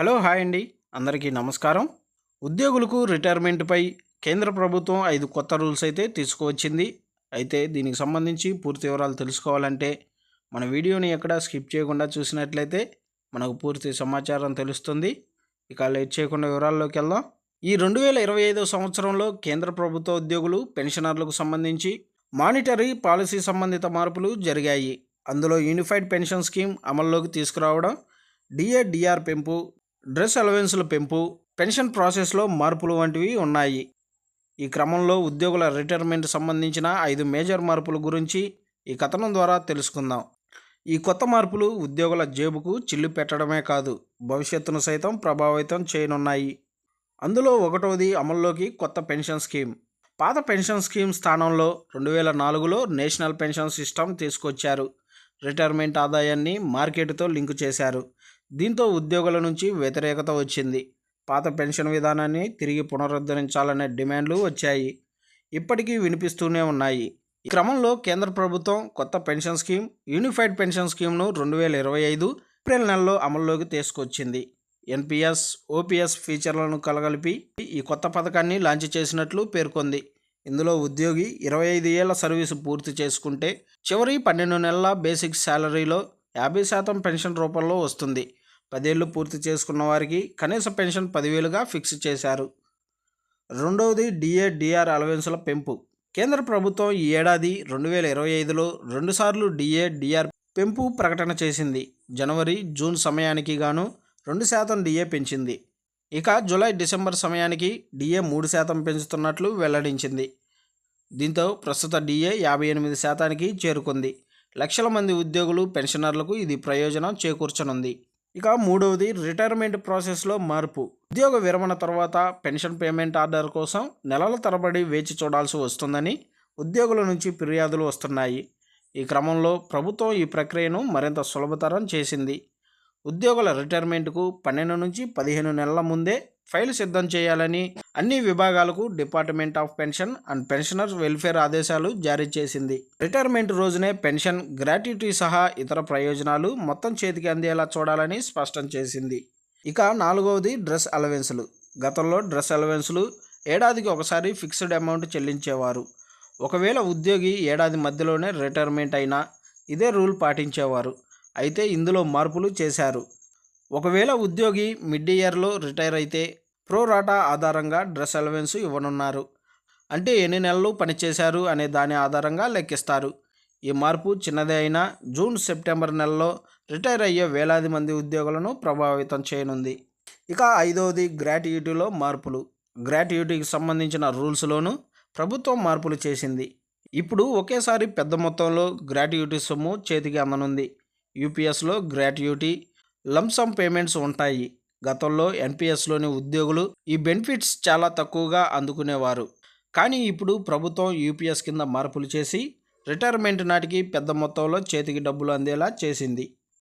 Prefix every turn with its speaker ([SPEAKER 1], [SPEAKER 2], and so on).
[SPEAKER 1] Hello hi అండి. అందరికీ నమస్కారం. ఉద్యోగులకు రిటైర్మెంట్పై కేంద్ర ప్రభుత్వం ఐదు కొత్త రూల్స్ అయితే తీసుకువచ్చింది. అయితే దీనికి సంబంధించి పూర్తి వివరాలు తెలుసుకోవాలంటే మన వీడియోని ఎక్కడ స్కిప్ చేయకుండా చూసినట్లయితే మనకు పూర్తి సమాచారం తెలుస్తుంది. ఇక లేట్ చేయకుండా వివరాల్లోకి వెళ్దాం. ఈ రెండు వేల ఇరవై ఐదో సంవత్సరంలో కేంద్ర ప్రభుత్వ ఉద్యోగులు పెన్షనర్లకు సంబంధించి మానిటరీ పాలసీ సంబంధిత మార్పులు జరిగాయి. అందులో యూనిఫైడ్ పెన్షన్ స్కీమ్ అమల్లోకి తీసుకురావడం డిఏడిఆర్ పెంపు డ్రెస్ అలవెన్స్ల పెంపు పెన్షన్ ప్రాసెస్లో మార్పులు వంటివి ఉన్నాయి. ఈ క్రమంలో ఉద్యోగుల రిటైర్మెంట్ సంబంధించిన ఐదు మేజర్ మార్పుల గురించి ఈ కథనం ద్వారా తెలుసుకుందాం. ఈ కొత్త మార్పులు ఉద్యోగుల జేబుకు చిల్లు పెట్టడమే కాదు భవిష్యత్తును సైతం ప్రభావితం చేయనున్నాయి. అందులో ఒకటవది అమల్లోకి కొత్త పెన్షన్ స్కీమ్. పాత పెన్షన్ స్కీమ్ స్థానంలో రెండు వేల నాలుగులో నేషనల్ పెన్షన్ సిస్టమ్ తీసుకొచ్చారు. రిటైర్మెంట్ ఆదాయాన్ని మార్కెట్తో లింకు చేశారు. దీంతో ఉద్యోగుల నుంచి వ్యతిరేకత వచ్చింది. పాత పెన్షన్ విధానాన్ని తిరిగి పునరుద్ధరించాలనే డిమాండ్లు వచ్చాయి. ఇప్పటికీ వినిపిస్తూనే ఉన్నాయి. ఈ క్రమంలో కేంద్ర ప్రభుత్వం కొత్త పెన్షన్ స్కీమ్ యూనిఫైడ్ పెన్షన్ స్కీమ్ను రెండు వేల ఇరవై ఐదు ఏప్రిల్ నెలలో అమల్లోకి తీసుకొచ్చింది. ఎన్పిఎస్ ఓపీఎస్ ఫీచర్లను కలగలిపి ఈ కొత్త పథకాన్ని లాంచ్ చేసినట్లు పేర్కొంది. ఇందులో ఉద్యోగి ఇరవై ఐదు ఏళ్ళ సర్వీసు పూర్తి చేసుకుంటే చివరి పన్నెండు నెలల బేసిక్ శాలరీలో యాభై శాతం పెన్షన్ రూపంలో వస్తుంది. పదేళ్ళు పూర్తి చేసుకున్న వారికి కనీస పెన్షన్ పదివేలుగా ఫిక్స్ చేశారు. రెండవది డిఏ డిఆర్ అలవెన్సుల పెంపు. కేంద్ర ప్రభుత్వం ఈ ఏడాది రెండు వేల ఇరవై ఐదులో రెండుసార్లు డిఏ డిఆర్ పెంపు ప్రకటన చేసింది. జనవరి జూన్ సమయానికి గాను రెండు శాతం డిఏ పెంచింది. ఇక జూలై డిసెంబర్ సమయానికి డిఏ మూడు శాతం పెంచుతున్నట్లు వెల్లడించింది. దీంతో ప్రస్తుత డిఏ యాభై ఎనిమిది శాతానికి చేరుకుంది. లక్షల మంది ఉద్యోగులు పెన్షనర్లకు ఇది ప్రయోజనం చేకూర్చనుంది. ఇక మూడవది రిటైర్మెంట్ ప్రాసెస్లో మార్పు. ఉద్యోగ విరమణ తర్వాత పెన్షన్ పేమెంట్ ఆర్డర్ కోసం నెలల తరబడి వేచి చూడాల్సి వస్తుందని ఉద్యోగుల నుంచి ఫిర్యాదులు వస్తున్నాయి. ఈ క్రమంలో ప్రభుత్వం ఈ ప్రక్రియను మరింత సులభతరం చేసింది. ఉద్యోగుల రిటైర్మెంట్కు పన్నెండు నుంచి పదిహేను నెలల ముందే ఫైల్ సిద్ధం చేయాలని అన్ని విభాగాలకు Department of Pension and Pensioners Welfare ఆదేశాలు జారీ చేసింది. రిటైర్మెంట్ రోజునే పెన్షన్ గ్రాట్యుటీ సహా ఇతర ప్రయోజనాలు మొత్తం చేతికి అందేలా చూడాలని స్పష్టం చేసింది. ఇక నాలుగవది డ్రెస్ అలవెన్సులు. గతంలో డ్రెస్ అలవెన్సులు ఏడాదికి ఒకసారి ఫిక్స్డ్ అమౌంట్ చెల్లించేవారు. ఒకవేళ ఉద్యోగి ఏడాది మధ్యలోనే రిటైర్మెంట్ అయినా ఇదే రూల్ పాటించేవారు. అయితే ఇందులో మార్పులు చేశారు. ఒకవేళ ఉద్యోగి మిడ్ ఇయర్లో రిటైర్ అయితే ప్రోరాటా ఆధారంగా డ్రెస్ అలవెన్స్ ఇవ్వనున్నారు. అంటే ఎన్ని నెలలు పనిచేశారు అనే దాని ఆధారంగా లెక్కిస్తారు. ఈ మార్పు చిన్నదే అయినా జూన్ సెప్టెంబర్ నెలలో రిటైర్ అయ్యే వేలాది మంది ఉద్యోగులను ప్రభావితం చేయనుంది. ఇక ఐదవది గ్రాట్యుటీలో మార్పులు. గ్రాట్యుటీకి సంబంధించిన రూల్స్లోనూ ప్రభుత్వం మార్పులు చేసింది. ఇప్పుడు ఒకేసారి పెద్ద మొత్తంలో గ్రాట్యుటీ సొమ్ము చేతికి అందనుంది. యూపీఎస్లో గ్రాట్యుటీ లంసమ్ పేమెంట్స్ ఉంటాయి. గతంలో ఎన్పిఎస్లోని ఉద్యోగులు ఈ బెనిఫిట్స్ చాలా తక్కువగా అందుకునేవారు. కానీ ఇప్పుడు ప్రభుత్వం యూపీఎస్ కింద మార్పులు చేసి రిటైర్మెంట్ నాటికి పెద్ద మొత్తంలో చేతికి డబ్బులు అందేలా చేసింది.